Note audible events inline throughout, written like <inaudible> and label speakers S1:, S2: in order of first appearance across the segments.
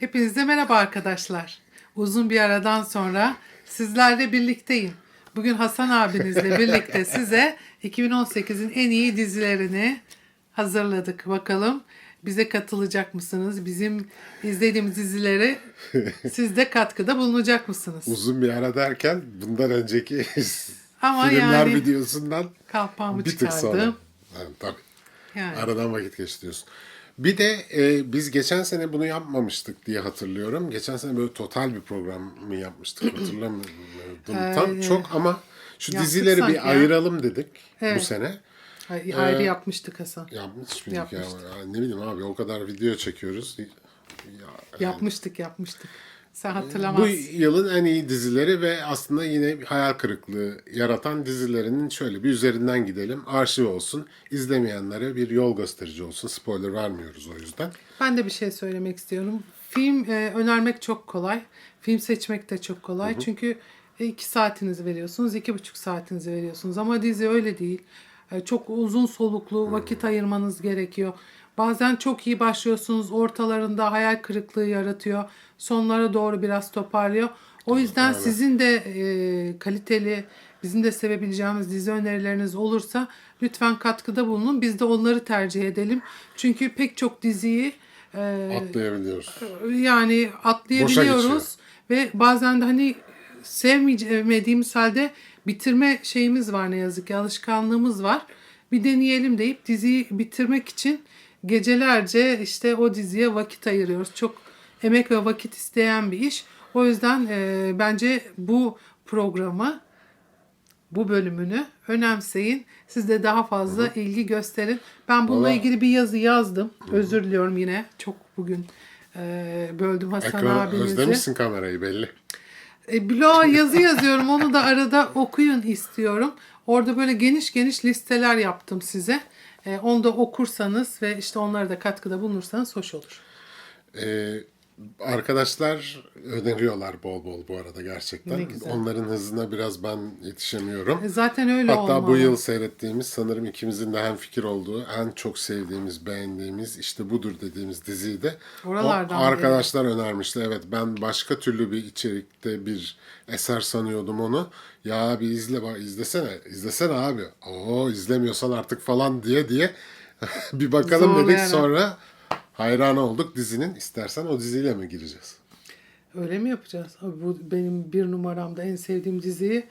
S1: Hepinize merhaba arkadaşlar. Uzun bir aradan sonra sizlerle birlikteyim. Bugün Hasan abinizle birlikte <laughs> size 2018'in en iyi dizilerini hazırladık. Bakalım bize katılacak mısınız? Bizim izlediğimiz dizilere <laughs> siz de katkıda bulunacak mısınız?
S2: Uzun bir ara derken bundan önceki <laughs>
S1: Ama
S2: filmler
S1: yani-
S2: videosundan
S1: Kalpağımı
S2: bir tık sonra.
S1: çıkardım.
S2: Yani, tabii.
S1: Yani.
S2: Aradan vakit geçti diyorsun. Bir de e, biz geçen sene bunu yapmamıştık diye hatırlıyorum. Geçen sene böyle total bir program mı yapmıştık <clears throat> hatırlamıyorum tam
S1: Ee,
S2: çok ama şu
S1: yaptık
S2: dizileri bir
S1: ya.
S2: ayıralım dedik bu
S1: Evet.
S2: sene.
S1: Ay- Ayrı yapmıştık Hasan.
S2: Yapmış mıydık ya?
S1: Yapmıştık.
S2: Ya Ne bileyim abi o kadar video çekiyoruz. Ya,
S1: Yapmıştık yapmıştık. Sen
S2: bu
S1: hatırlamazsın.
S2: yılın en iyi dizileri ve aslında yine hayal kırıklığı yaratan dizilerinin şöyle bir üzerinden gidelim. Arşiv olsun. İzlemeyenlere bir yol gösterici olsun. Spoiler vermiyoruz o yüzden.
S1: Ben de bir şey söylemek istiyorum. Film e, önermek çok kolay. Film seçmek de çok kolay. Çünkü e, iki saatinizi veriyorsunuz, iki buçuk saatinizi veriyorsunuz. Ama dizi öyle değil. E, çok uzun soluklu vakit ayırmanız gerekiyor. Bazen çok iyi başlıyorsunuz, ortalarında hayal kırıklığı yaratıyor. Sonlara doğru biraz toparlıyor. O yüzden sizin de e, kaliteli, bizim de sevebileceğimiz dizi önerileriniz olursa lütfen katkıda bulunun. Biz de onları tercih edelim. Çünkü pek çok diziyi e,
S2: Atlayabiliyoruz.
S1: yani atlayabiliyoruz ve bazen de hani sevmediğimiz halde bitirme şeyimiz var ne yazık ki alışkanlığımız var. Bir deneyelim deyip diziyi bitirmek için gecelerce işte o diziye vakit ayırıyoruz. Çok emek ve vakit isteyen bir iş. O yüzden e, bence bu programı bu bölümünü önemseyin. Siz de daha fazla ilgi gösterin. Ben bununla
S2: Valla-
S1: ilgili bir yazı yazdım. Özür diliyorum yine. Çok bugün e, böldüm Hasan
S2: Ekran
S1: abinizi.
S2: özlemişsin kamerayı belli.
S1: E, bloğa yazı yazıyorum. Onu da arada okuyun istiyorum. Orada böyle geniş geniş listeler yaptım size. E, onu da okursanız ve işte onlara da katkıda bulunursanız hoş olur.
S2: Ee, arkadaşlar öneriyorlar bol bol bu arada gerçekten. Onların hızına biraz ben yetişemiyorum.
S1: E, zaten öyle
S2: Hatta
S1: olmalı.
S2: bu yıl seyrettiğimiz sanırım ikimizin de hem fikir olduğu en çok sevdiğimiz, beğendiğimiz işte budur dediğimiz diziyi de
S1: Oralardan
S2: o arkadaşlar önermişti. Evet ben başka türlü bir içerikte bir eser sanıyordum onu. Ya abi izle bak izlesene. izlesene abi. Oo izlemiyorsan artık falan diye diye <laughs> bir bakalım dedik
S1: Zorlayarak.
S2: sonra hayran olduk dizinin. İstersen o diziyle mi gireceğiz?
S1: Öyle mi yapacağız? Abi bu benim bir numaramda en sevdiğim diziyi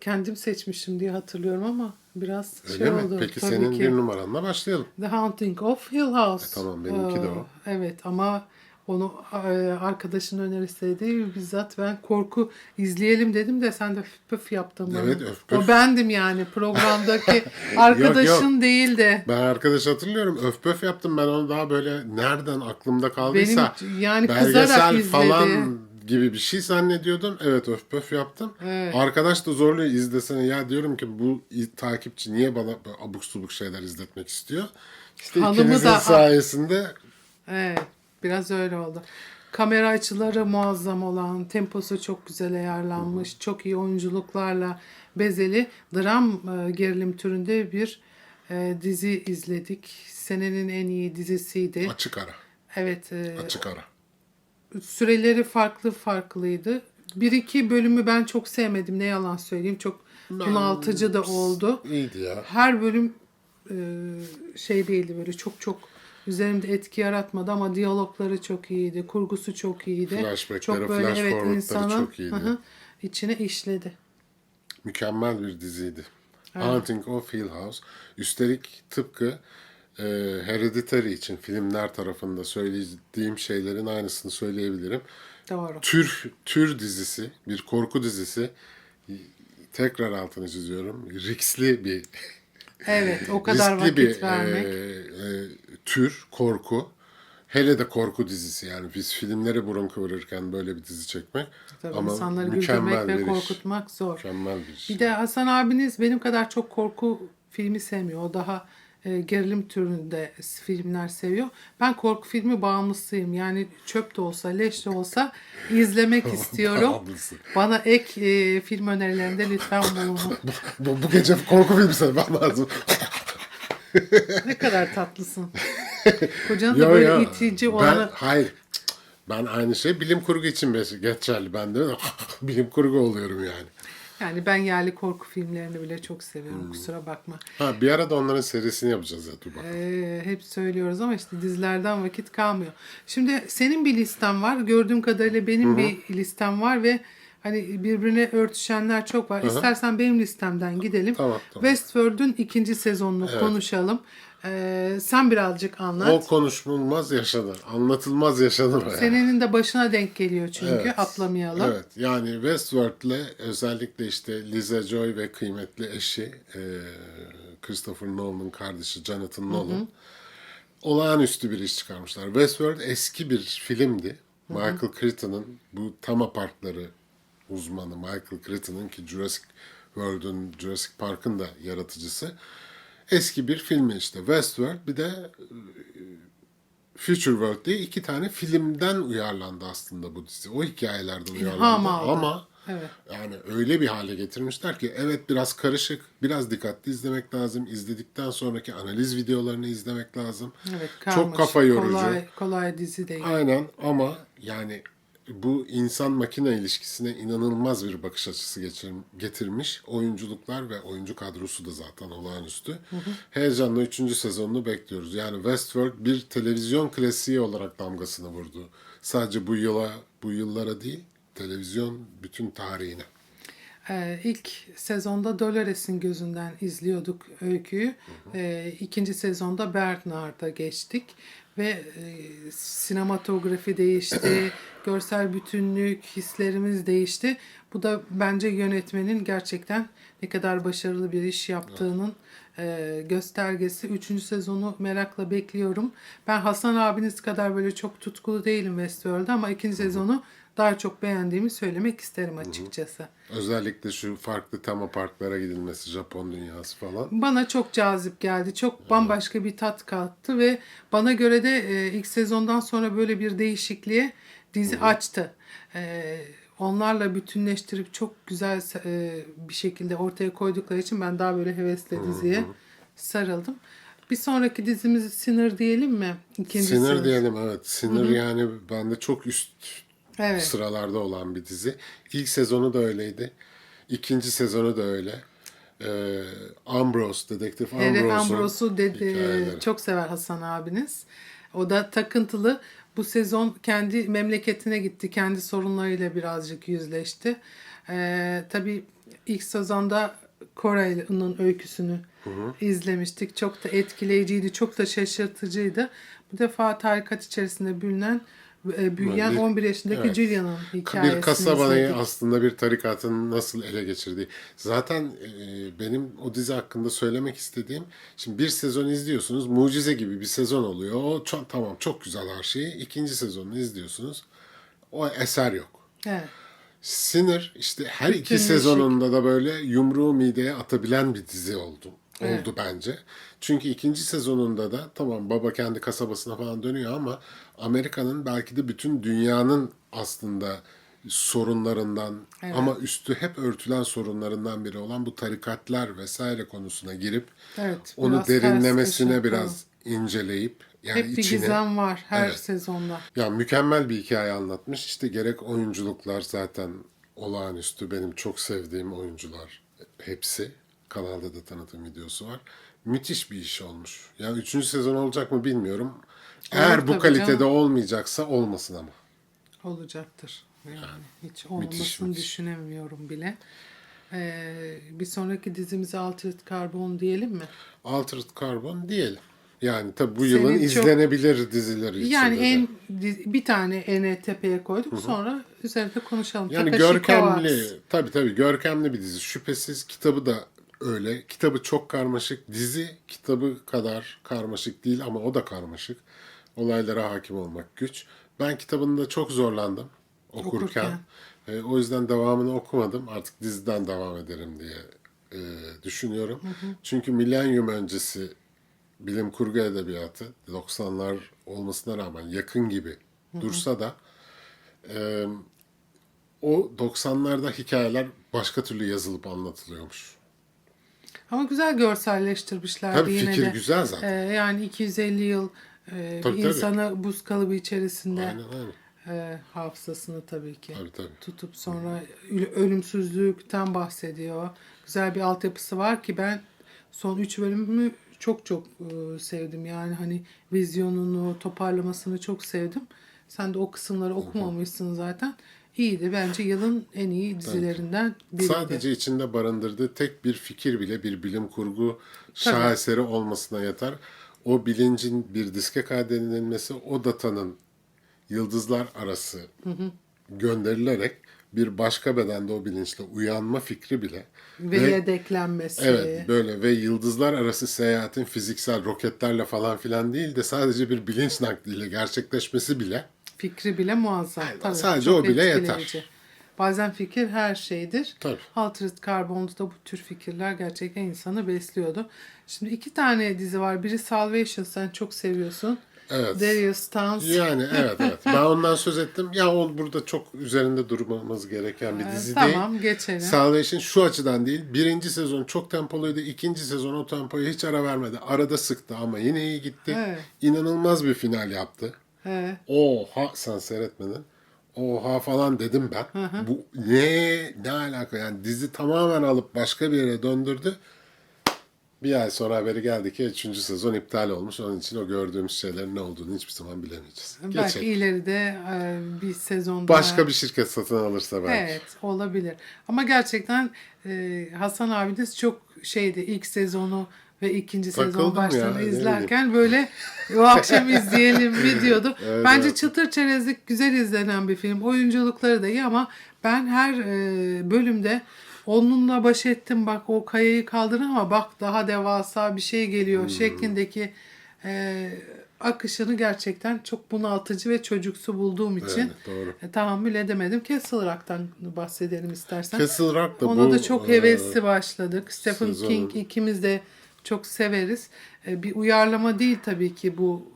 S1: kendim seçmişim diye hatırlıyorum ama biraz
S2: Öyle
S1: şey
S2: mi?
S1: oldu.
S2: Peki
S1: Tabii
S2: senin
S1: ki.
S2: bir numaranla başlayalım.
S1: The Haunting of Hill House.
S2: E, tamam, benimki de o.
S1: Ee, Evet ama onu e, arkadaşın öneriseydi bizzat ben korku izleyelim dedim de sen de püf püf yaptın bana.
S2: Evet, öf püf.
S1: O bendim yani programdaki <laughs> arkadaşın değil de.
S2: Ben arkadaş hatırlıyorum. Öf pöf yaptım ben onu daha böyle nereden aklımda kaldıysa.
S1: Benim yani kızarak
S2: belgesel
S1: izledi.
S2: falan gibi bir şey zannediyordum. Evet öf pöf yaptım.
S1: Evet.
S2: Arkadaş da zorluyor izlesene. Ya diyorum ki bu takipçi niye bana abuk subuk şeyler izletmek istiyor? İşte
S1: Hanımı
S2: ikinizin
S1: da-
S2: sayesinde
S1: Evet biraz öyle oldu. Kamera açıları muazzam olan, temposu çok güzel ayarlanmış, çok iyi oyunculuklarla bezeli dram e, gerilim türünde bir e, dizi izledik. Senenin en iyi dizisiydi.
S2: açık ara.
S1: Evet, e,
S2: Açık ara.
S1: süreleri farklı farklıydı. Bir iki bölümü ben çok sevmedim ne yalan söyleyeyim. Çok bunaltıcı da oldu.
S2: İyiydi ya.
S1: Her bölüm e, şey değildi böyle çok çok üzerimde etki yaratmadı ama diyalogları çok iyiydi, kurgusu çok iyiydi.
S2: Flashback'leri,
S1: çok böyle
S2: flash
S1: evet insanın
S2: çok iyiydi.
S1: hı içine işledi.
S2: Mükemmel bir diziydi. Haunting of Hill House. Üstelik tıpkı e, Hereditary için filmler tarafında söylediğim şeylerin aynısını söyleyebilirim.
S1: Doğru.
S2: Tür tür dizisi, bir korku dizisi. Tekrar altını çiziyorum. Riskli bir
S1: Evet, o kadar
S2: riskli
S1: vakit
S2: bir
S1: vermek.
S2: e, e, tür korku. Hele de korku dizisi yani biz filmleri burun kıvırırken böyle bir dizi çekmek.
S1: Tabii
S2: Ama
S1: insanları güldürmek ve korkutmak zor.
S2: Mükemmel bir iş.
S1: Bir de Hasan abiniz benim kadar çok korku filmi sevmiyor. O daha e, gerilim türünde filmler seviyor. Ben korku filmi bağımlısıyım. Yani çöp de olsa, leş de olsa izlemek <laughs> istiyorum.
S2: Bağımlısı.
S1: Bana ek e, film önerilerinde lütfen bulunun. <laughs>
S2: Bu, bu gece korku filmi sevmem lazım. <laughs>
S1: ne kadar tatlısın. Kocanı da böyle
S2: yo.
S1: itici
S2: Ben,
S1: olarak
S2: hayır. Ben aynı şey bilim kurgu için geçerli. Ben de bilim kurgu oluyorum yani.
S1: Yani ben yerli korku filmlerini bile çok seviyorum.
S2: Hmm.
S1: Kusura bakma.
S2: Ha bir ara da onların serisini yapacağız ya dur bak.
S1: Ee, hep söylüyoruz ama işte dizilerden vakit kalmıyor. Şimdi senin bir listen var. Gördüğüm kadarıyla benim bir listem var ve hani birbirine örtüşenler çok var. İstersen benim listemden gidelim.
S2: Tamam, tamam.
S1: Westworld'un ikinci sezonunu konuşalım. Ee, sen birazcık anlat.
S2: O konuşulmaz yaşanır. Anlatılmaz yaşanır yani.
S1: Senenin de başına denk geliyor çünkü
S2: Evet.
S1: atlamayalım.
S2: Evet yani Westworld'le özellikle işte Liza Joy ve kıymetli eşi e, Christopher Nolan'ın kardeşi Jonathan Nolan olağanüstü bir iş çıkarmışlar. Westworld eski bir filmdi. Michael Crichton'ın bu Tama Parkları uzmanı Michael Crichton'ın ki Jurassic World'un Jurassic Park'ın da yaratıcısı. Eski bir filmi işte Westworld bir de Future World diye iki tane filmden uyarlandı aslında bu dizi. O hikayelerden uyarlandı
S1: aldı.
S2: ama
S1: Evet.
S2: yani öyle bir hale getirmişler ki evet biraz karışık, biraz dikkatli izlemek lazım. İzledikten sonraki analiz videolarını izlemek lazım.
S1: Evet,
S2: Çok
S1: karmaşık,
S2: kafa yorucu.
S1: Kolay, kolay dizi değil.
S2: Aynen ama yani bu insan makine ilişkisine inanılmaz bir bakış açısı geçir- getirmiş. Oyunculuklar ve oyuncu kadrosu da zaten olağanüstü. Heyecanla 3. sezonunu bekliyoruz. Yani Westworld bir televizyon klasiği olarak damgasını vurdu. Sadece bu yıla, bu yıllara değil, televizyon bütün tarihine.
S1: Ee, ilk sezonda Dolores'in gözünden izliyorduk öyküyü. Ee, ikinci sezonda Bernard'a geçtik ve e, sinematografi değişti, <clears throat> görsel bütünlük, hislerimiz değişti. Bu da bence yönetmenin gerçekten ne kadar başarılı bir iş yaptığının e, göstergesi. Üçüncü sezonu merakla bekliyorum. Ben Hasan abiniz kadar böyle çok tutkulu değilim Westworld'da ama ikinci sezonu daha çok beğendiğimi söylemek isterim açıkçası.
S2: Özellikle şu farklı tema parklara gidilmesi, Japon dünyası falan.
S1: Bana çok cazip geldi. Çok bambaşka bir tat kattı ve bana göre de e, ilk sezondan sonra böyle bir değişikliğe dizi açtı. E, onlarla bütünleştirip çok güzel e, bir şekilde ortaya koydukları için ben daha böyle hevesle diziye sarıldım. Bir sonraki dizimizi Sinner diyelim mi? İkinci
S2: Sinir
S1: sezon.
S2: diyelim evet. Sinir yani bende çok üst
S1: Evet.
S2: sıralarda olan bir dizi. İlk sezonu da öyleydi. İkinci sezonu da öyle. Ee, Ambrose, Dedektif Ambrose'un
S1: Ambrose'u dedi, çok sever Hasan abiniz. O da takıntılı. Bu sezon kendi memleketine gitti. Kendi sorunlarıyla birazcık yüzleşti. Ee, tabii ilk sezonda Koray'ın öyküsünü izlemiştik. Çok da etkileyiciydi, çok da şaşırtıcıydı. Bu defa tarikat içerisinde bürünen, e, büyüyen
S2: Bir-
S1: 11 yaşındaki
S2: evet.
S1: Julia'nın hikayesini
S2: bir kasabayı
S1: izledik.
S2: aslında bir tarikatın nasıl ele geçirdiği. Zaten e, benim o dizi hakkında söylemek istediğim, şimdi bir sezon izliyorsunuz, mucize gibi bir sezon oluyor. O çok, tamam çok güzel her şeyi. İkinci sezonunu izliyorsunuz, o eser yok.
S1: Evet.
S2: Sinir işte her iki
S1: Bütünleşik.
S2: sezonunda da böyle yumruğu mideye atabilen bir dizi oldu. Oldu bence. Çünkü ikinci sezonunda da tamam baba kendi kasabasına falan dönüyor ama Amerika'nın belki de bütün dünyanın aslında sorunlarından ama üstü hep örtülen sorunlarından biri olan bu tarikatlar vesaire konusuna girip
S1: Evet,
S2: onu
S1: biraz
S2: derinlemesine biraz inceleyip yani
S1: Hep bir
S2: içine
S1: gizem var her
S2: Evet.
S1: sezonda.
S2: ya mükemmel bir hikaye anlatmış. İşte gerek oyunculuklar zaten olağanüstü. Benim çok sevdiğim oyuncular hepsi. Kanalda da tanıtım videosu var. Müthiş bir iş olmuş. Ya üçüncü sezon olacak mı bilmiyorum. Eğer bu kalitede
S1: canım.
S2: olmayacaksa olmasın ama.
S1: olacaktır. Yani hiç olmasını
S2: müthiş.
S1: düşünemiyorum bile. Ee, bir sonraki dizimize Altered Carbon diyelim mi?
S2: Altered Carbon diyelim. Yani tabii bu
S1: Senin
S2: yılın
S1: çok-
S2: izlenebilir dizileri içinde
S1: Yani en bir tane en tepeye koyduk. Sonra üzerinde konuşalım.
S2: Yani
S1: Takashi
S2: görkemli,
S1: Kovacs.
S2: tabii tabii görkemli bir dizi. Şüphesiz kitabı da öyle. Kitabı çok karmaşık. Dizi kitabı kadar karmaşık değil ama o da karmaşık. Olaylara hakim olmak güç. Ben kitabında çok zorlandım okurken.
S1: Okurken.
S2: E, o yüzden devamını okumadım. Artık diziden devam ederim diye e, düşünüyorum. Çünkü milenyum öncesi bilim kurgu edebiyatı 90'lar olmasına rağmen yakın gibi dursa da e, o 90'larda hikayeler başka türlü yazılıp anlatılıyormuş.
S1: Ama güzel görselleştirmişlerdi
S2: Tabii
S1: yine
S2: fikir
S1: de.
S2: güzel zaten.
S1: Ee, yani 250 yıl e,
S2: Tabii,
S1: bir
S2: tabii.
S1: insanı buz kalıbı içerisinde
S2: Aynen aynen.
S1: e, hafızasını tabii ki
S2: Tabii tabii.
S1: tutup sonra ölümsüzlükten bahsediyor. Güzel bir altyapısı var ki ben son üç bölümü çok çok e, sevdim. Yani hani vizyonunu, toparlamasını çok sevdim. Sen de o kısımları okumamışsın zaten. İyiydi. Bence yılın en iyi dizilerinden biriydi.
S2: Sadece içinde barındırdığı tek bir fikir bile bir bilim kurgu şaheseri olmasına yeter. O bilincin bir diske kaydedilmesi, o datanın yıldızlar arası gönderilerek bir başka bedende o bilinçle uyanma fikri bile
S1: ve,
S2: ve-
S1: yedeklenmesi.
S2: Evet böyle ve yıldızlar arası seyahatin fiziksel roketlerle falan filan değil de sadece bir bilinç nakliyle gerçekleşmesi bile
S1: Fikri bile muazzam.
S2: Aynen,
S1: Tabii,
S2: sadece o bile
S1: etkileyici.
S2: yeter.
S1: Bazen fikir her şeydir.
S2: Tabii.
S1: Altered Carbon'da bu tür fikirler gerçekten insanı besliyordu. Şimdi iki tane dizi var. Biri Salvation sen çok seviyorsun.
S2: Evet.
S1: Darius Towns.
S2: yani <laughs> evet evet ben ondan söz ettim. Ya o burada çok üzerinde durmamız gereken bir dizi değil.
S1: Tamam geçelim.
S2: Salvation şu açıdan değil. Birinci sezon çok tempoluydu. ikinci sezon o tempoya hiç ara vermedi. Arada sıktı ama yine iyi gitti.
S1: Evet.
S2: İnanılmaz bir final yaptı.
S1: He.
S2: Oha sen seyretmedin. Oha falan dedim ben. Bu ne ne alaka yani dizi tamamen alıp başka bir yere döndürdü. Bir ay sonra haberi geldi ki 3. sezon iptal olmuş. Onun için o gördüğümüz şeylerin ne olduğunu hiçbir zaman bilemeyeceğiz.
S1: Belki
S2: Geçelim.
S1: ileride e, bir sezon
S2: Başka bir şirket satın alırsa belki.
S1: Evet olabilir. Ama gerçekten e, Hasan abiniz çok şeydi ilk sezonu ve ikinci sezon
S2: Takıldım
S1: başlarını izlerken böyle o akşam <laughs> izleyelim mi diyordu.
S2: Evet,
S1: Bence
S2: evet.
S1: çıtır çerezlik güzel izlenen bir film. Oyunculukları da iyi ama ben her e, bölümde onunla baş ettim bak o kayayı kaldırın ama bak daha devasa bir şey geliyor
S2: Hmm.
S1: şeklindeki e, akışını gerçekten çok bunaltıcı ve çocuksu bulduğum için
S2: Evet, doğru.
S1: e, tahammül edemedim. Castle Rock'tan bahsedelim istersen.
S2: Castle Rock da
S1: Ona
S2: bu
S1: da çok
S2: e,
S1: hevesli başladık. Stephen King ikimiz de çok severiz. E, Bir uyarlama değil tabii ki bu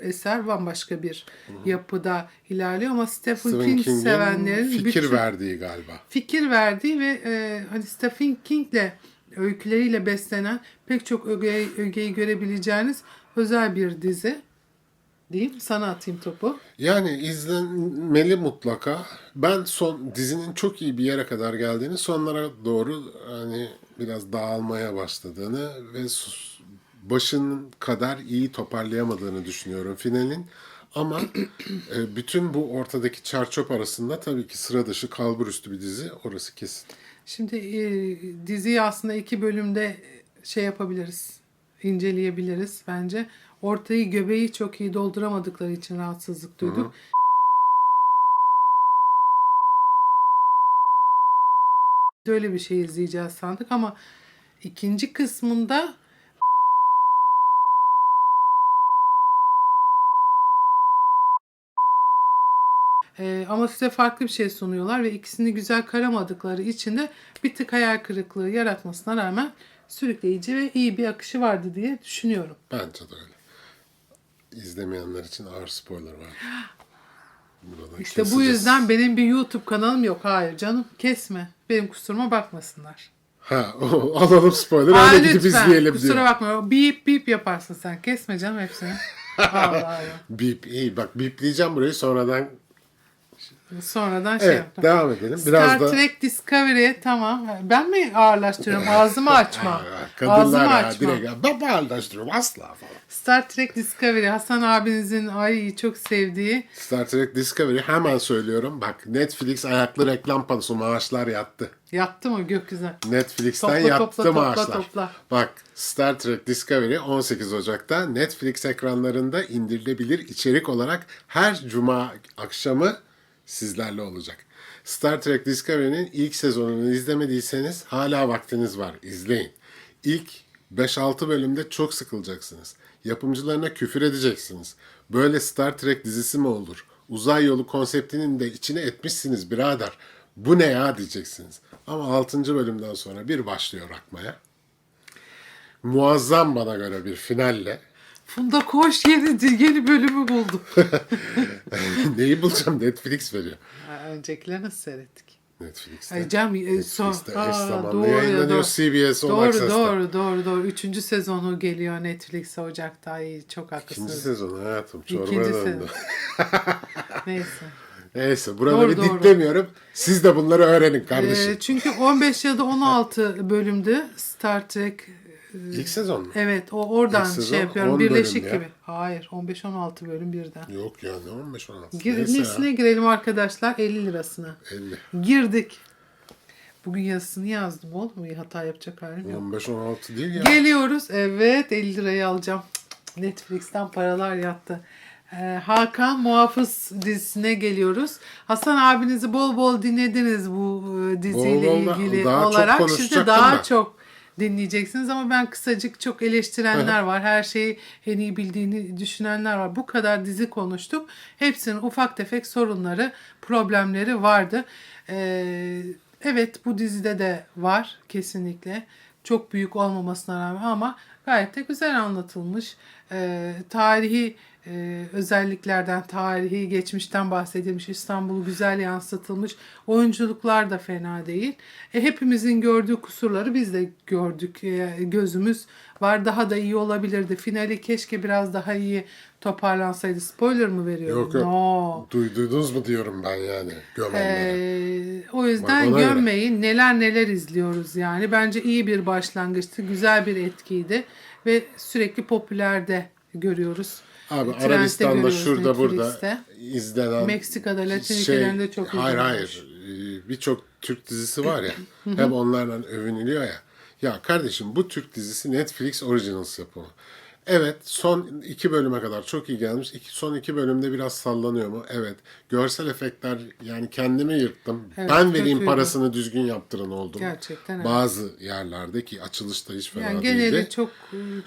S1: e, eser bambaşka bir yapıda ilerliyor ama Stephen,
S2: Stephen
S1: King sevenlerin
S2: fikir
S1: bütün
S2: verdiği galiba.
S1: fikir verdiği ve e, hani Stephen King'le öyküleriyle beslenen pek çok ögeyi, ögeyi görebileceğiniz özel bir dizi. Diyeyim sana atayım topu.
S2: Yani izlenmeli mutlaka. Ben son dizinin çok iyi bir yere kadar geldiğini, sonlara doğru hani biraz dağılmaya başladığını ve başının kadar iyi toparlayamadığını düşünüyorum finalin. Ama e, bütün bu ortadaki çarçöp arasında tabii ki sıra dışı kalbur üstü bir dizi orası kesin.
S1: Şimdi e, diziyi aslında iki bölümde şey yapabiliriz, inceleyebiliriz bence. Ortayı göbeği çok iyi dolduramadıkları için rahatsızlık duyduk. Öyle bir şey izleyeceğiz sandık ama ikinci kısmında Ee, ama size farklı bir şey sunuyorlar ve ikisini güzel karamadıkları için de bir tık hayal kırıklığı yaratmasına rağmen sürükleyici ve iyi bir akışı vardı diye düşünüyorum.
S2: Bence de öyle. İzlemeyenler için ağır spoiler var. Buradan
S1: İşte bu
S2: keseceğiz.
S1: yüzden benim bir YouTube kanalım yok. Hayır canım kesme. Benim kusuruma bakmasınlar.
S2: Ha, o- alalım spoiler
S1: Aa,
S2: öyle gidip izleyelim
S1: kusura
S2: diyor.
S1: bakma. Bip bip yaparsın sen. Kesme canım hepsini. Allah Allah. <laughs>
S2: Bip, iyi bak bipleyeceğim burayı sonradan.
S1: Sonradan şey
S2: Evet
S1: yaptım.
S2: devam edelim.
S1: Star
S2: Biraz da
S1: Trek Discovery tamam. Ben mi ağırlaştırıyorum? <laughs> Ağzımı açma.
S2: Kadınlar
S1: Ağzımı
S2: ya
S1: açma.
S2: direkt ben bağırlaştırıyorum asla falan.
S1: Star Trek Discovery Hasan abinizin ay çok sevdiği
S2: Star Trek Discovery hemen söylüyorum. Bak Netflix ayaklı reklam panosu maaşlar yattı.
S1: yattı mı gökyüzüne?
S2: Netflix'ten
S1: Topla,
S2: yattı
S1: topla, topla,
S2: maaşlar.
S1: topla.
S2: Bak Star Trek Discovery 18 Ocak'ta Netflix ekranlarında indirilebilir içerik olarak her cuma akşamı sizlerle olacak. Star Trek Discovery'nin ilk sezonunu izlemediyseniz hala vaktiniz var. İzleyin. İlk 5-6 bölümde çok sıkılacaksınız. Yapımcılarına küfür edeceksiniz. Böyle Star Trek dizisi mi olur? Uzay yolu konseptinin de içine etmişsiniz birader. Bu ne ya diyeceksiniz. Ama 6. bölümden sonra bir başlıyor akmaya. Muazzam bana göre bir finalle.
S1: Funda Koş yeni, yeni bölümü buldu. <laughs>
S2: Neyi bulacağım Netflix veriyor.
S1: Öncekileri nasıl seyrettik?
S2: Netflix'te.
S1: Ay Cem, e, son,
S2: eş zamanlı
S1: doğru
S2: yayınlanıyor.
S1: doğru.
S2: CBS All
S1: Doğru
S2: Access'te.
S1: doğru doğru doğru. Üçüncü sezonu geliyor Netflix'e Ocak'ta. Ay çok
S2: İkinci
S1: haklısınız.
S2: sezon hayatım. Çorba
S1: İkinci
S2: döndü.
S1: Neyse.
S2: Neyse burada
S1: Doğru,
S2: bir
S1: doğru.
S2: ditlemiyorum. Siz de bunları öğrenin kardeşim.
S1: Ee, çünkü 15 ya da 16 bölümdü Star Trek.
S2: İlk sezon mu?
S1: Evet o oradan
S2: İlk sezon
S1: şey yapıyorum.
S2: 10 bölüm
S1: Birleşik
S2: ya.
S1: gibi. Hayır 15-16 bölüm birden.
S2: Yok ya ne 15 16.
S1: Gir,
S2: Neyse ya.
S1: girelim arkadaşlar 50 lirasına.
S2: 50.
S1: Girdik. Bugün yazısını yazdım oğlum. Bir hata yapacak halim yok.
S2: 15 16 değil ya.
S1: Geliyoruz. Evet 50 lirayı alacağım. Netflix'ten paralar yattı. Ee, Hakan Muhafız dizisine geliyoruz. Hasan abinizi bol bol dinlediniz bu e, diziyle
S2: Bol bol
S1: ilgili
S2: daha çok
S1: olarak. Şimdi
S2: konuşacaktım
S1: daha
S2: da.
S1: çok dinleyeceksiniz ama ben kısacık çok eleştirenler var. Her şeyi en iyi bildiğini düşünenler var. Bu kadar dizi konuştuk. Hepsinin ufak tefek sorunları, problemleri vardı. Ee, evet bu dizide de var kesinlikle. Çok büyük olmamasına rağmen ama gayet de güzel anlatılmış. Ee, tarihi e, özelliklerden, tarihi geçmişten bahsedilmiş. İstanbul güzel yansıtılmış. Oyunculuklar da fena değil. E, hepimizin gördüğü kusurları biz de gördük. E, gözümüz var. Daha da iyi olabilirdi. Finali keşke biraz daha iyi toparlansaydı. Spoiler mı veriyorum?
S2: Yok yok.
S1: No.
S2: Duy- duydunuz mu diyorum ben yani gömenleri.
S1: Ee, o yüzden
S2: Bak ona göre.
S1: gömmeyin. Neler neler izliyoruz yani. Bence iyi bir başlangıçtı. Güzel bir etkiydi. Ve sürekli popülerde görüyoruz.
S2: Abi
S1: Trendde
S2: Arabistan'da şurada burada
S1: Netflix'te.
S2: izlenen
S1: Meksika'da, Latin
S2: şey,
S1: ülkelerinde çok
S2: Hayır
S1: izleniyor.
S2: hayır. Ee, Birçok Türk dizisi var ya. hem onlarla övünülüyor ya. Ya kardeşim bu Türk dizisi Netflix Originals yapımı. Evet son iki bölüme kadar çok iyi gelmiş. İki, son iki bölümde biraz sallanıyor mu? Evet. Görsel efektler yani kendimi yırttım.
S1: Evet,
S2: ben vereyim
S1: kötüydü.
S2: parasını düzgün yaptıran oldum.
S1: Gerçekten evet.
S2: Bazı yerlerde ki açılışta hiç fena
S1: Yani
S2: değildi.
S1: geneli çok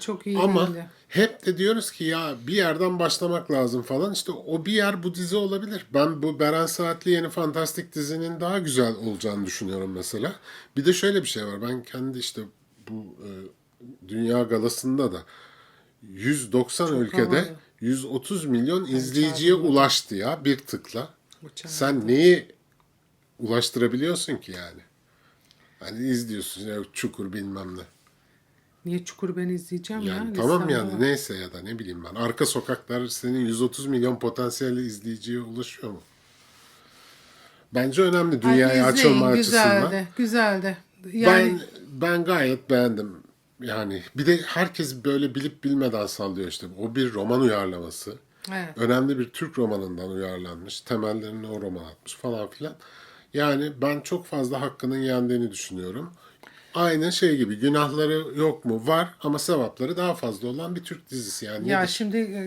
S1: çok iyi
S2: Ama
S1: değildi.
S2: Hep de diyoruz ki ya bir yerden başlamak lazım falan. İşte o bir yer bu dizi olabilir. Ben bu Beren Saatli yeni fantastik dizinin daha güzel olacağını düşünüyorum mesela. Bir de şöyle bir şey var. Ben kendi işte bu e, Dünya Galası'nda da 190 ülkede
S1: havalı.
S2: 130 milyon izleyiciye ulaştı ya bir tıkla.
S1: Uçan.
S2: Sen neyi ulaştırabiliyorsun ki yani? Hani izliyorsun ya Çukur bilmem ne.
S1: Niye Çukur ben izleyeceğim ya?
S2: Yani tamam
S1: listemde
S2: yani
S1: var.
S2: neyse ya da ne bileyim ben. Arka sokaklar senin 130 milyon potansiyelli izleyiciye ulaşıyor mu? Bence önemli
S1: Ay,
S2: dünyaya
S1: izleyin,
S2: açılma açısından.
S1: Güzeldi, güzeldi. Yani
S2: Ben ben gayet beğendim. Yani bir de herkes böyle bilip bilmeden sallıyor işte. O bir roman uyarlaması.
S1: evet.
S2: Önemli bir Türk romanından uyarlanmış. Temellerini o roman atmış falan filan. Yani ben çok fazla hakkının yendiğini düşünüyorum. Aynı şey gibi günahları yok mu? Var ama sevapları daha fazla olan bir Türk dizisi yani.
S1: Ya
S2: nedir?
S1: şimdi e,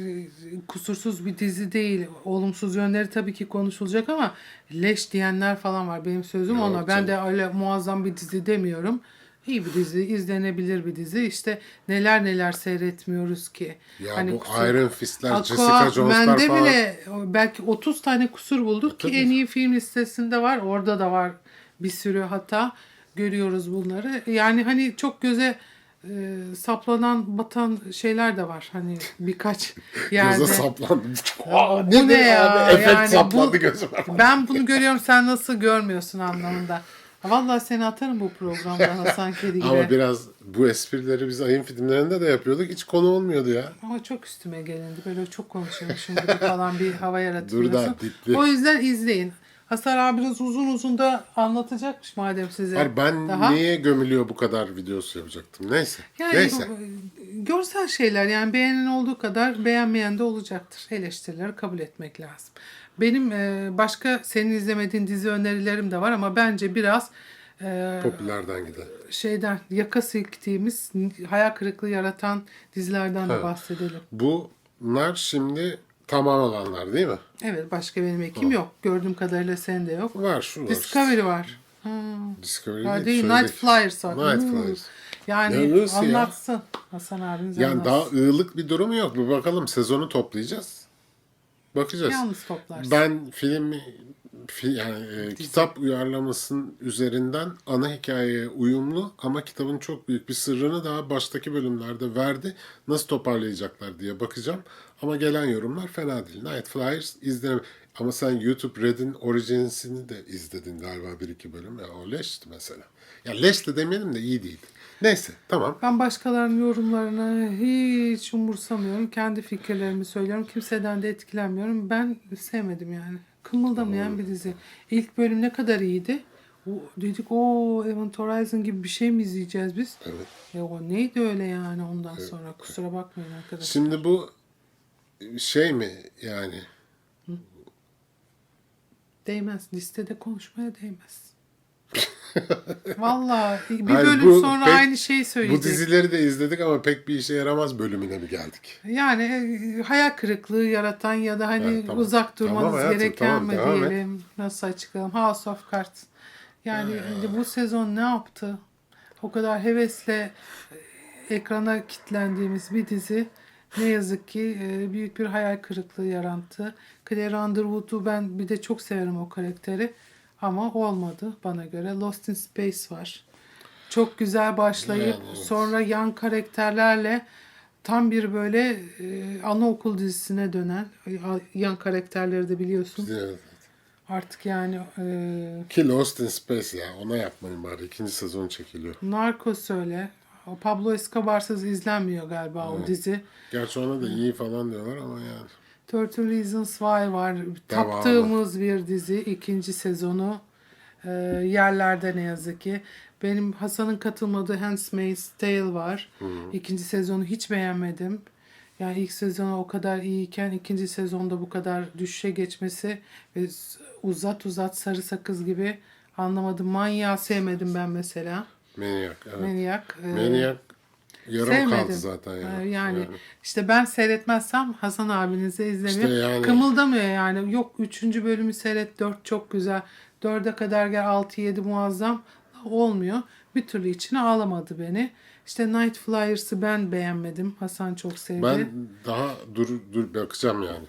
S1: kusursuz bir dizi değil. Olumsuz yönleri tabii ki konuşulacak ama leş diyenler falan var. Benim sözüm
S2: Yok
S1: ona. Ben de öyle muazzam bir dizi demiyorum. İyi bir dizi, izlenebilir bir dizi. İşte neler neler seyretmiyoruz ki.
S2: Ya
S1: Hani
S2: bu
S1: kusur-
S2: Iron Fist'ler,
S1: Aqua-
S2: Jessica Jones'lar falan.
S1: bile belki 30 tane kusur bulduk ki
S2: tabii.
S1: en iyi film listesinde var. Orada da var bir sürü hata. Görüyoruz bunları. Yani hani çok göze e, saplanan batan şeyler de var. Hani birkaç <laughs> yerde.
S2: Göze saplandı. <laughs>
S1: Aa, bu ne ya?
S2: abi? Efekt
S1: Yani
S2: saplandı
S1: bu-
S2: gözüme.
S1: Ben bunu görüyorum sen nasıl görmüyorsun anlamında. Vallahi seni atarım bu programdan Hasan Kedi gibi.
S2: Ama biraz bu esprileri biz ayın filmlerinde de yapıyorduk. Hiç konu olmuyordu ya.
S1: Ama çok üstüme gelindi. Böyle çok konuşuyormuşum gibi falan bir hava yaratıyorsun.
S2: Dur da.
S1: O yüzden izleyin. Hasan abi biraz uzun uzun da anlatacakmış madem size.
S2: Hayır, ben
S1: Daha.
S2: niye gömülüyor bu kadar videosu yapacaktım. Neyse.
S1: Yani
S2: Neyse.
S1: bu- görsel şeyler yani beğenen olduğu kadar beğenmeyen de olacaktır. Eleştirileri kabul etmek lazım. Benim e, başka senin izlemediğin dizi önerilerim de var ama bence biraz e,
S2: Popülerden giden.
S1: şeyden yaka silktiğimiz hayal kırıklığı yaratan dizilerden de
S2: Evet.
S1: bahsedelim.
S2: Bunlar şimdi tamam olanlar değil mi?
S1: Evet başka benim ekim yok. Gördüğüm kadarıyla sende yok.
S2: Var şu var.
S1: Discovery var. Ha,
S2: Discovery değil.
S1: değil,
S2: şöyle-
S1: Night Flyers var.
S2: Night
S1: Hmm.
S2: Flyers.
S1: Yani
S2: Ne nasıl ya?
S1: anlatsın. Hasan abiniz
S2: Yani
S1: anlatsın.
S2: daha ığlık bir durumu yok. Bir bakalım sezonu toplayacağız. Bakacağız.
S1: Yalnız toplarsın.
S2: Ben film fi- yani e, kitap uyarlamasının üzerinden ana hikayeye uyumlu ama kitabın çok büyük bir sırrını daha baştaki bölümlerde verdi. Nasıl toparlayacaklar diye bakacağım. Ama gelen yorumlar fena değil. Night Flyers izlenem. Ama sen YouTube Red'in Origins'ini de izledin galiba bir iki bölüm. Ya o leşti mesela. Ya leş de demeyelim de iyi değildi. Neyse tamam.
S1: Ben başkalarının yorumlarını hiç umursamıyorum. Kendi fikirlerimi söylüyorum. Kimseden de etkilenmiyorum. Ben sevmedim yani. Kımıldamayan bir dizi. İlk bölüm ne kadar iyiydi. O, dedik o Event Horizon gibi bir şey mi izleyeceğiz biz?
S2: Evet.
S1: E o neydi öyle yani ondan sonra. Kusura bakmayın arkadaşlar.
S2: Şimdi bu şey mi yani
S1: Değmez. Listede konuşmaya değmez. <laughs> Vallahi bir
S2: Hayır,
S1: bölüm
S2: bu
S1: sonra
S2: pek-
S1: aynı şeyi söyleyecek.
S2: bu dizileri de izledik ama pek bir işe yaramaz bölümüne mi geldik?
S1: Yani e, hayal kırıklığı yaratan ya da hani
S2: Evet, tamam.
S1: uzak durmanız
S2: Tamam hayatım,
S1: gereken
S2: tamam,
S1: mi
S2: devam et.
S1: diyelim. Nasıl açıklayalım? House of Cards. Yani hani bu sezon ne yaptı? O kadar hevesle e, ekrana kilitlendiğimiz bir dizi ne yazık ki e, büyük bir hayal kırıklığı yarattı. Claire Underwood'u ben bir de çok severim o karakteri ama olmadı bana göre. Lost in Space var. Çok güzel başlayıp
S2: Yani evet.
S1: sonra yan karakterlerle tam bir böyle e, anaokul dizisine dönen e, yan karakterleri de biliyorsun.
S2: Evet.
S1: Artık yani e,
S2: Ki Lost in Space ya ona yapmayın bari ikinci sezon çekiliyor.
S1: Narcos öyle. Pablo Escobar'sız izlenmiyor galiba o dizi.
S2: Gerçi ona da iyi falan diyorlar ama yani.
S1: 13 Reasons Why var. Taptığımız bir dizi. ikinci sezonu. E, yerlerde ne yazık ki. Benim Hasan'ın katılmadığı Handmaid's Tale var. İkinci sezonu hiç beğenmedim. Yani ilk sezonu o kadar iyiyken ikinci sezonda bu kadar düşüşe geçmesi ve uzat uzat sarı sakız gibi anlamadım. Manyağı sevmedim ben mesela.
S2: Maniac. Evet.
S1: Maniac. e,
S2: Maniac yarım
S1: Sevmedim.
S2: kaldı zaten
S1: Ee,
S2: yani.
S1: Yani, işte ben seyretmezsem Hasan abinize izlemiyor.
S2: İşte yani-
S1: Kımıldamıyor yani. Yok 3. bölümü seyret 4 çok güzel. 4'e kadar gel 6-7 muazzam. Olmuyor. Bir türlü içine ağlamadı beni. İşte Night Flyers'ı ben beğenmedim. Hasan çok sevdi.
S2: Ben daha dur dur bakacağım yani.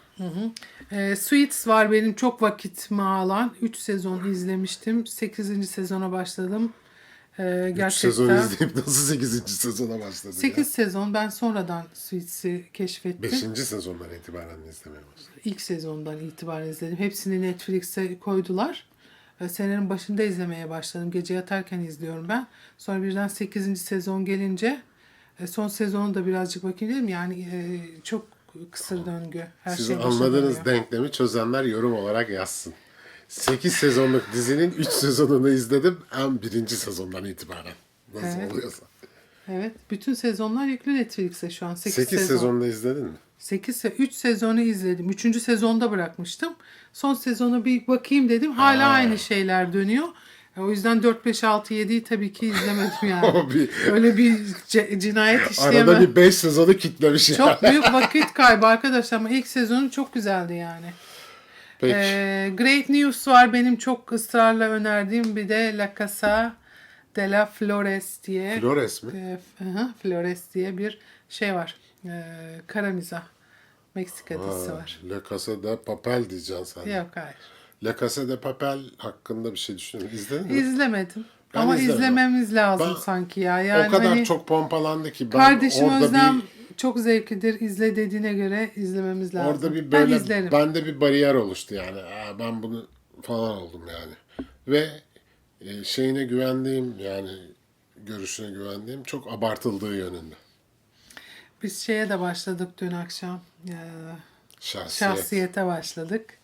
S1: Ee, Suits var benim çok vakitimi alan. 3 sezon izlemiştim. 8. sezona başladım. Ee, gerçekten.
S2: sezon izleyip nasıl 8. sezona başladın
S1: 8 sezon ben sonradan Suits'i keşfettim.
S2: ya? 5. sezondan itibaren izlemeye başladım.
S1: İlk sezondan itibaren izledim. Hepsini Netflix'e koydular. Ve Senenin başında izlemeye başladım. Gece yatarken izliyorum ben. Sonra birden 8. sezon gelince e, son sezonu da birazcık bakayım dedim. Yani e, çok kısır döngü. Her
S2: Siz
S1: şey
S2: anladığınız
S1: dönüyor.
S2: denklemi çözenler yorum olarak yazsın. 8 sezonluk dizinin 3 sezonunu izledim en birinci sezondan itibaren. Nasıl
S1: Evet.
S2: oluyorsa.
S1: Evet. Bütün sezonlar yüklü Netflix'e şu an. 8,
S2: 8
S1: sezon.
S2: sezonda izledin mi?
S1: 8 3 sezonu izledim. 3. sezonda bırakmıştım. Son sezonu bir bakayım dedim. Hala
S2: Ha.
S1: aynı şeyler dönüyor. E, O yüzden 4 5 6 7'yi tabii ki izlemedim <laughs> yani.
S2: Bir,
S1: Öyle bir cinayet <laughs> işleyemem.
S2: arada bir 5 sezonu kitlemiş ya.
S1: Çok büyük vakit kaybı arkadaşlar ama ilk sezonu çok güzeldi yani.
S2: Peki.
S1: Ee, Great News var benim çok ısrarla önerdiğim bir de La Casa de la Flores diye.
S2: Flores mi?
S1: Ee, f- hı Flores diye bir şey var. Ee, kara mizah. Meksika dizisi
S2: Ha,
S1: var.
S2: La Casa de Papel diyeceksin sen.
S1: Yok hayır.
S2: La Casa de Papel hakkında bir şey düşünüyorum. İzledin mi?
S1: İzlemedim.
S2: Ben
S1: Ama izlememiz lazım
S2: Ben-
S1: sanki ya. Yani
S2: o kadar
S1: hani
S2: çok pompalandı ki ben
S1: kardeşim
S2: orada
S1: Özlem
S2: bir
S1: çok zevklidir. İzle dediğine göre izlememiz lazım.
S2: orada bir
S1: ben
S2: böyle
S1: izlerim.
S2: bende bir bariyer oluştu yani. Aa, ben bunu falan oldum yani. Ve e, şeyine güvendiğim yani görüşüne güvendiğim çok abartıldığı yönünde.
S1: Biz şeye de başladık dün akşam. Ee,
S2: Şahsiyet.
S1: şahsiyete başladık.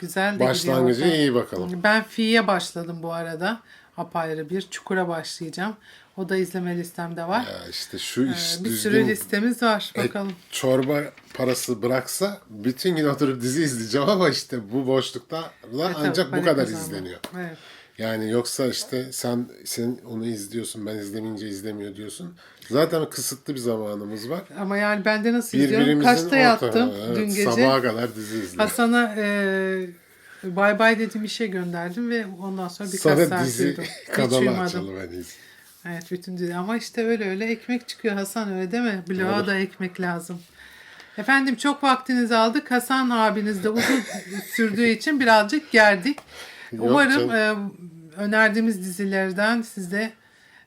S1: Güzel de
S2: Başlangıcı
S1: gidiyor.
S2: iyi bakalım.
S1: Ben Fi'ye başladım bu arada. Apayrı bir. Çukur'a başlayacağım. O da izleme listemde var.
S2: Ya işte şu iş
S1: Ee, bir sürü listemiz var.
S2: et,
S1: Bakalım.
S2: çorba parası bıraksa bütün gün oturup dizi izleyeceğim ama işte bu boşlukta
S1: E,
S2: ancak bu kadar
S1: kazanma.
S2: izleniyor.
S1: Evet.
S2: Yani yoksa işte sen sen onu izliyorsun ben izlemeyince izlemiyor diyorsun. Zaten kısıtlı bir zamanımız var.
S1: Ama yani ben de nasıl izliyorum? Kaçta yattım
S2: evet,
S1: dün gece?
S2: Sabaha kadar dizi izliyoruz.
S1: Hasan'a e, bay bay dediğim işe gönderdim ve ondan sonra birkaç
S2: Sana
S1: saat
S2: dizi
S1: uyudum.
S2: Kanalı açalım en iyisi.
S1: Evet bütün dizi. Ama işte öyle öyle ekmek çıkıyor Hasan öyle değil mi? Bloğa da ekmek lazım. Efendim çok vaktinizi aldık. Hasan abiniz de uzun <laughs> sürdüğü için birazcık gerdik. Umarım e, önerdiğimiz dizilerden siz de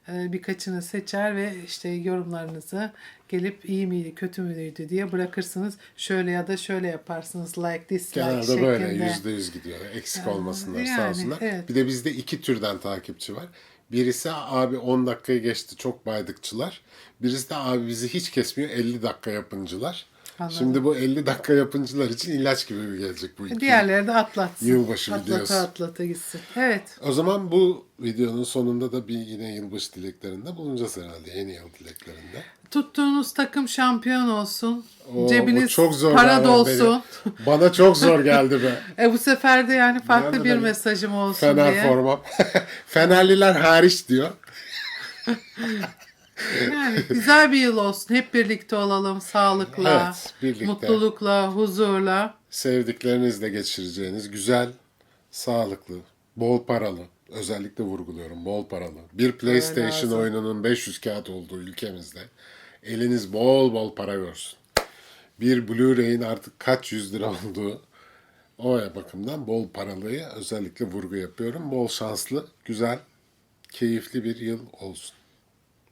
S1: birkaçını seçer ve işte yorumlarınızı gelip iyi miydi kötü müydü diye bırakırsınız. Şöyle ya da şöyle yaparsınız like dislike
S2: Genelde
S1: şeklinde.
S2: böyle yüzde yüz gidiyor. Eksik olmasınlar sağ
S1: yani,
S2: olsunlar.
S1: evet.
S2: Bir de bizde iki türden takipçi var. Birisi abi 10 dakikayı geçti çok baydıkçılar. Birisi de abi bizi hiç kesmiyor 50 dakika yapıncılar.
S1: Anladım.
S2: Şimdi bu 50 dakika yapıncılar için ilaç gibi bir gelecek bu iki.
S1: Diğerleri de atlatsın.
S2: Yılbaşı
S1: atlata
S2: videosu.
S1: atlata gitsin. Evet.
S2: O zaman bu videonun sonunda da bir yine yılbaşı dileklerinde bulunacağız herhalde. Yeni yıl dileklerinde.
S1: Tuttuğunuz takım şampiyon olsun.
S2: Oo,
S1: Cebiniz
S2: çok zor
S1: para dolsun.
S2: beni. Bana çok zor geldi be. <laughs>
S1: E bu sefer de yani farklı
S2: Nerede
S1: bir
S2: benim
S1: mesajım olsun
S2: Fener
S1: diye.
S2: formam. <laughs> Fenerliler hariç diyor. <laughs>
S1: Yani güzel bir yıl olsun. Hep birlikte olalım. Sağlıkla,
S2: Evet, birlikte.
S1: mutlulukla, huzurla.
S2: Sevdiklerinizle geçireceğiniz güzel, sağlıklı, bol paralı. Özellikle vurguluyorum bol paralı. Bir PlayStation oyununun 500 kağıt olduğu ülkemizde eliniz bol bol para görsün. Bir Blu-ray'in artık kaç yüz lira olduğu o bakımdan bol paralıya özellikle vurgu yapıyorum. Bol şanslı, güzel, keyifli bir yıl olsun.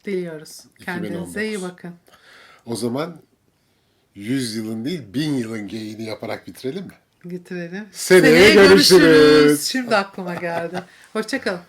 S1: Diliyoruz. Kendinize iyi
S2: 2019.
S1: bakın.
S2: O zaman 100 yılın değil 1000 yılın geyini yaparak bitirelim mi?
S1: Getirelim.
S2: Seneye görüşürüz.
S1: Şimdi aklıma geldi. Hoşçakalın.